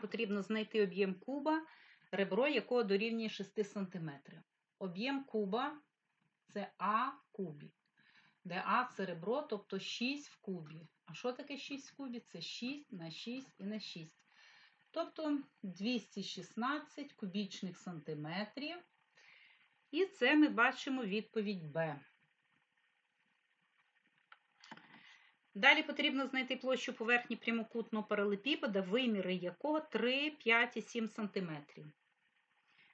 потрібно знайти об'єм куба, ребро якого дорівнює 6 см. Об'єм куба це А в кубі, де А це ребро, тобто 6 в кубі. А що таке 6 в кубі? Це 6 на 6 і на 6. Тобто 216 кубічних сантиметрів. І це ми бачимо відповідь Б. Далі потрібно знайти площу поверхні прямокутного паралепіпеда, виміри якого 3, 5 і 7 см.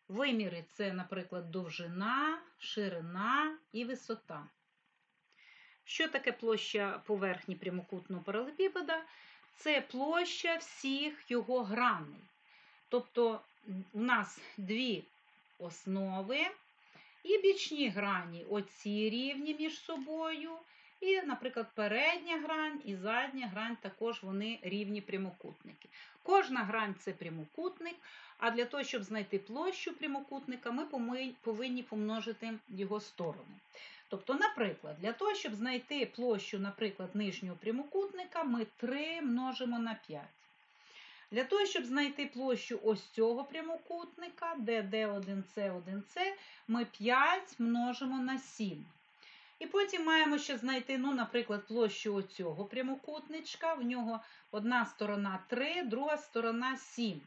Виміри це, наприклад, довжина, ширина і висота. Що таке площа поверхні прямокутного паралепіпеда? Це площа всіх його граней. Тобто у нас дві основи і бічні грані, оці рівні між собою. І, наприклад, передня грань і задня грань також вони рівні прямокутники. Кожна грань це прямокутник, а для того, щоб знайти площу прямокутника, ми повинні помножити його сторону. Тобто, наприклад, для того, щоб знайти площу, наприклад, нижнього прямокутника, ми 3 множимо на 5. Для того, щоб знайти площу ось цього прямокутника, де D1C1C, ми 5 множимо на 7. І потім маємо ще знайти, ну, наприклад, площу оцього прямокутничка. В нього одна сторона 3, друга сторона 7.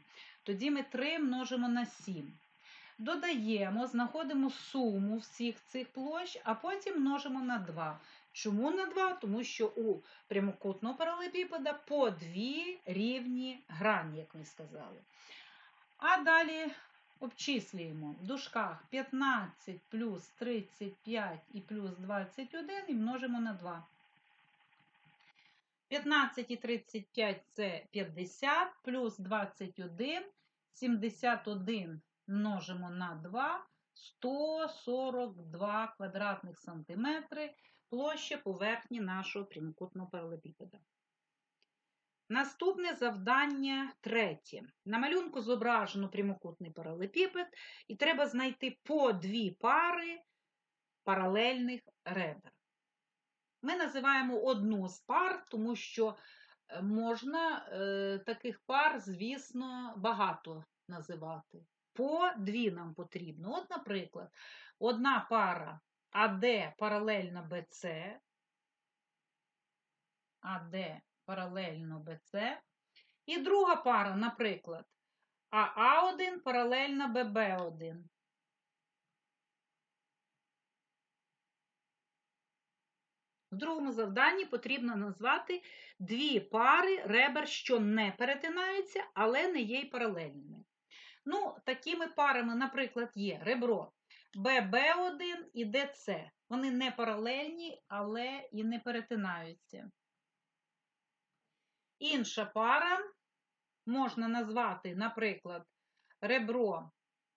Тоді ми 3 множимо на 7. Додаємо, знаходимо суму всіх цих площ, а потім множимо на 2. Чому на 2? Тому що у прямокутного паралепіпеда по дві рівні грані, як ми сказали. А далі обчислюємо в дужках 15 плюс 35 і плюс 21 і множимо на 2. 15 і 35 це 50, плюс 21, 71 множимо на 2, 142 квадратних сантиметри площа поверхні нашого прямокутного паралепіпеда. Наступне завдання третє. На малюнку зображено прямокутний паралепіпед, і треба знайти по дві пари паралельних ребер. Ми називаємо одну з пар, тому що е, можна е, таких пар, звісно, багато називати. По дві нам потрібно. От, наприклад, одна пара АД паралельно БЦ, АД паралельно BC. І друга пара, наприклад, АА1 паралельно ББ1. В другому завданні потрібно назвати дві пари ребер, що не перетинаються, але не є й паралельними. Ну, такими парами, наприклад, є ребро ББ1 і ДЦ. Вони не паралельні, але і не перетинаються. Інша пара можна назвати, наприклад, ребро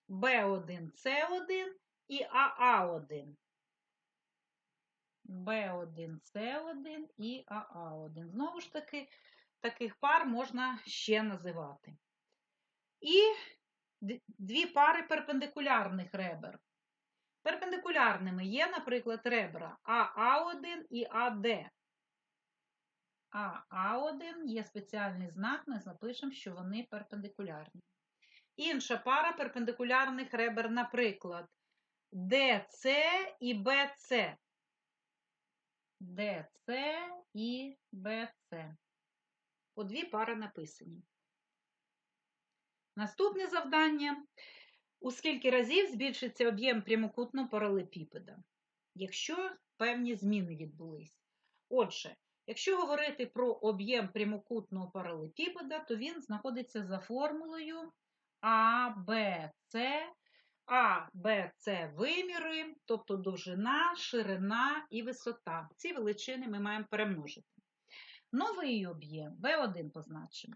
B1C1 і АА1. B1C1 і АА1. Знову ж таки, таких пар можна ще називати. І дві пари перпендикулярних ребер. Перпендикулярними є, наприклад, ребра АА1 і АД. А А1 є спеціальний знак, ми запишемо, що вони перпендикулярні. Інша пара перпендикулярних ребер, наприклад, ДЦ і БЦ. ДЦ і БЦ. По дві пари написані. Наступне завдання. У скільки разів збільшиться об'єм прямокутного паралепіпеда, якщо певні зміни відбулись. Отже, Якщо говорити про об'єм прямокутного паралепіпеда, то він знаходиться за формулою А, А, Б, С виміри, тобто довжина, ширина і висота. Ці величини ми маємо перемножити. Новий об'єм В1 позначимо.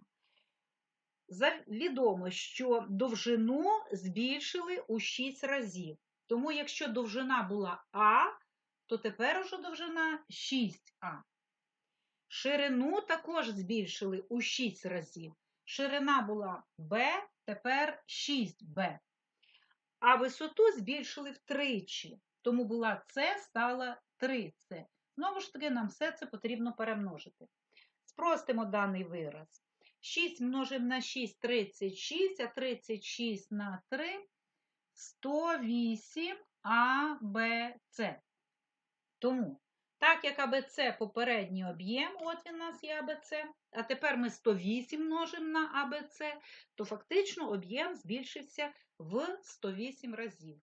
Відомо, що довжину збільшили у 6 разів. Тому, якщо довжина була А, то тепер уже довжина 6А. Ширину також збільшили у 6 разів. Ширина була Б, тепер 6Б. А висоту збільшили втричі. Тому була С, стала 3С. Знову ж таки, нам все це потрібно перемножити. Спростимо даний вираз. 6 множимо на 6 36, а 36 на 3 108 АБЦ. Тому, так як АБЦ попередній об'єм, от він у нас є АБЦ, а тепер ми 108 множимо на АБЦ, то фактично об'єм збільшився в 108 разів.